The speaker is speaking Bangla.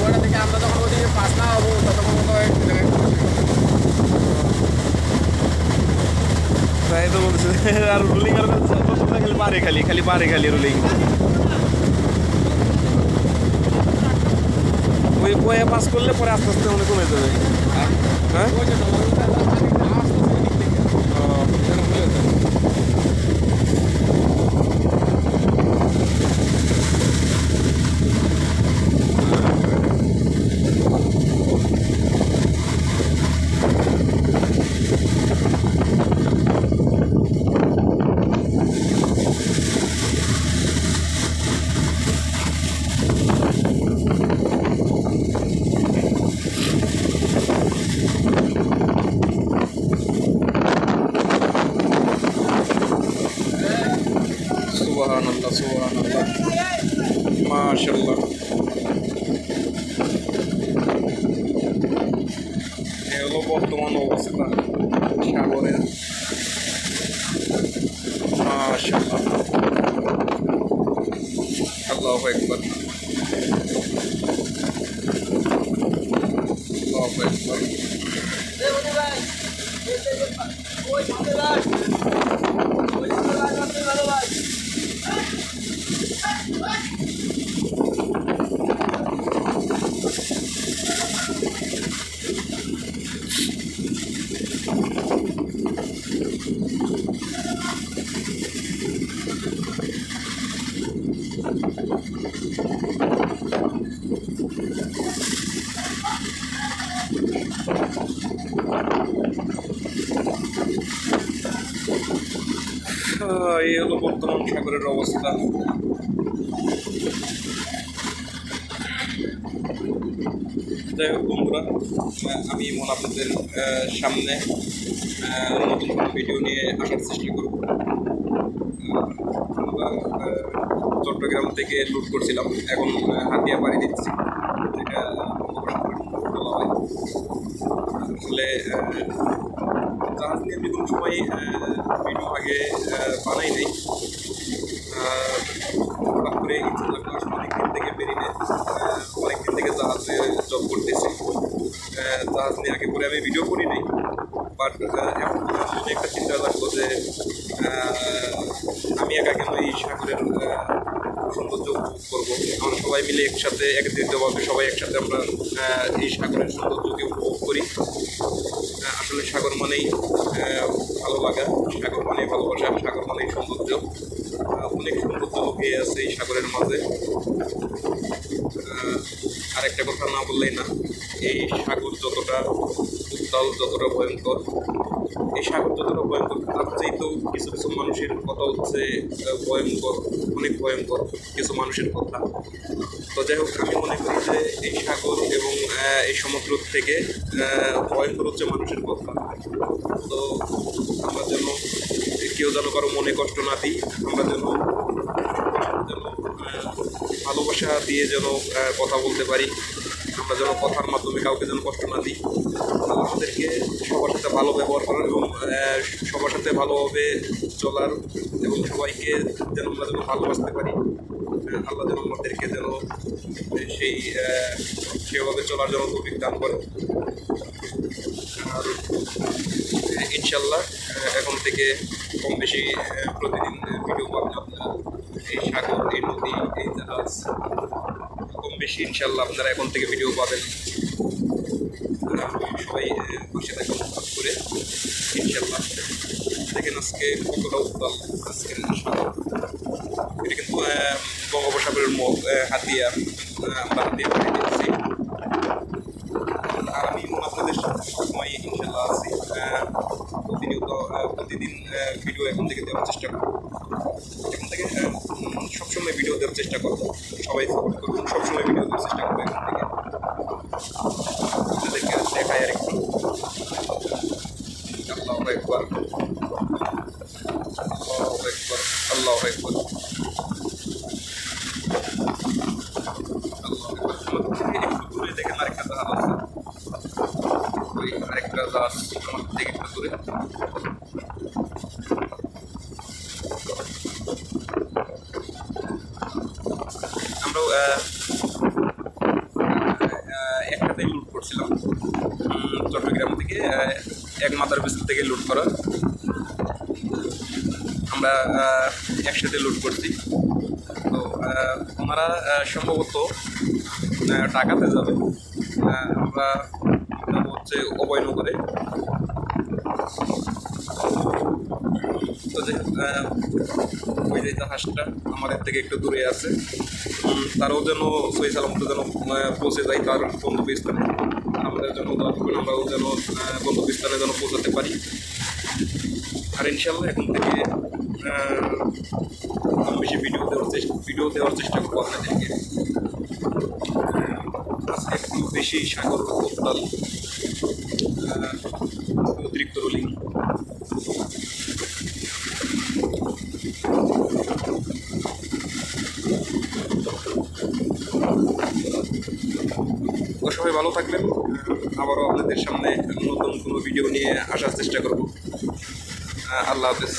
হ্যাঁ বয়টা থেকে আমরা যখন ওদিকে পাস না হব ততক্ষণ তাই তো বলছে। আর রুলিং আর খালি পারে খালি খালি মারে খালি রুলিং ওই বয়ে পাস করলে পরে আস্তে আস্তে মনে কমে যাবে। হ্যাঁ ওই যে ডলারটা আসতেছে এদিক থেকে ও, যেন ভুলে যায় সুবহানাল্লাহ সুবহানাল্লাহ মাশাআল্লাহ এ হলো বর্তমান অবস্থা সাগরের মাশাআল্লাহ আল্লাহু আকবার আল্লাহু আকবার এই হলো বর্তমান সাগরের অবস্থা। যাই হোক বন্ধুরা আমি মন সামনে নতুন কোনো ভিডিও নিয়ে আসার চেষ্টা করব। চট্টগ্রাম থেকে লুট করছিলাম, এখন হাতিয়া পাড়ি দিচ্ছি। যেটা আসলে জাহাজ নিয়ে আমি কোনো সময় ভিডিও আগে বানাই নাই। হঠাৎ করে ইচ্ছা অনেকদিন থেকে বেরিয়ে অনেকদিন থেকে জাহাজে জব করতেছি। জাহাজ নিয়ে আগে করে আমি ভিডিও করি নাই। বাট এখন একটা চিন্তা লাগল যে আমি একা কেন এই সাগরের সৌন্দর্য উপভোগ করব? আমরা সবাই মিলে একসাথে একত্রিতভাবে সবাই একসাথে আমরা এই সাগরের সৌন্দর্যকে উপভোগ করি। আসলে সাগর মানেই ভালো লাগা। সাগর মানে ভালোবাসা, সাগর মানেই সৌন্দর্য অনেক সৌন্দর্য লুকিয়ে আছে এই সাগরের মাঝে। আরেকটা কথা না বললেই না, এই সাগর যতটা উত্তাল যতটা ভয়ঙ্কর, এই সাগর যতটা ভয়ঙ্কর তার চাইতেও কিছু কিছু মানুষের কথা হচ্ছে ভয়ঙ্কর, অনেক ভয়ঙ্কর কিছু মানুষের কথা। তো যাই হোক, আমি মনে করি যে এই সাগর এবং এই সমুদ্র থেকে ভয়ঙ্কর হচ্ছে মানুষের কথা। তো আমরা যেন কেউ যেন কারও মনে কষ্ট না দিই, আমরা যেন ভালোবাসা দিয়ে যেন কথা বলতে পারি। আমরা যেন কথার মাধ্যমে কাউকে যেন কষ্ট না দিই আমাদেরকে সবার সাথে ভালো ব্যবহার করার এবং সবার সাথে ভালোভাবে চলার এবং সবাইকে যেন আমরা যেন ভালোবাসতে পারি আল্লাহ যেন আমাদেরকে যেন সেই সেভাবে চলার জন্য দান করে। আর ইনশাল্লাহ এখন থেকে কম বেশি প্রতিদিন ভিডিও পাবেন আপনারা এই সাগর, এই নদী, এই জাহাজ কম বেশি ইনশাল্লাহ আপনারা এখন থেকে ভিডিও পাবেন। সবাই পাশে থাকুন করে। ইনশাল্লাহ দেখেন আজকে কতটা উত্তাল আজকের এটা কিন্তু বঙ্গোপসাগরের মুখ হাতিয়া আমরা হাতিয়া পাড়ি দিচ্ছি আর আমি আপনাদের সাথে সবসময় ইনশাল্লাহ প্রতিদিন ভিডিও এখন থেকে দেওয়ার চেষ্টা করব। এখন থেকে সবসময় ভিডিও দেওয়ার চেষ্টা করব। সবাই সাপোর্ট করুন, সবসময় ভিডিও দেওয়ার চেষ্টা করব এখন থেকে। আপনাদেরকে দেখায় আর একটু। আল্লাহ একবার আল্লাহ একবার আল্লাহ একবার দেখেন আরেকটা জাহাজ আরেকটা জাহাজ আমার থেকে একটু দূরে। আহ, লুট করছিলাম। চট্টগ্রাম থেকে এক মাদার ভেসেল থেকে লুট করা। আমরা একসাথে লুট করছি। তো ওনারা সম্ভবত টাকাতে যাবে। আমরা হচ্ছে অভয়নগরে যে ওই যে জাহাজটা আমাদের থেকে একটু দূরে আছে। তারাও যেন সই সালামত যেন পৌঁছে যায় তার গন্তব্যস্থানে আমাদের জন্য দোয়া আমরাও যেন গন্তব্যস্থানে যেন পৌঁছাতে পারি। আর ইনশাল্লাহ এখন থেকে বেশি ভিডিও দেওয়ার চেষ্টা, ভিডিও দেওয়ার চেষ্টা করব আপনাদেরকে। আজকে একটু বেশি সাগর উত্তাল অতিরিক্ত রোলিং। তো সবাই ভালো থাকবেন। আবারও আপনাদের সামনে নতুন কোনো ভিডিও নিয়ে আসার চেষ্টা করব। আল্লাহ হাফেজ।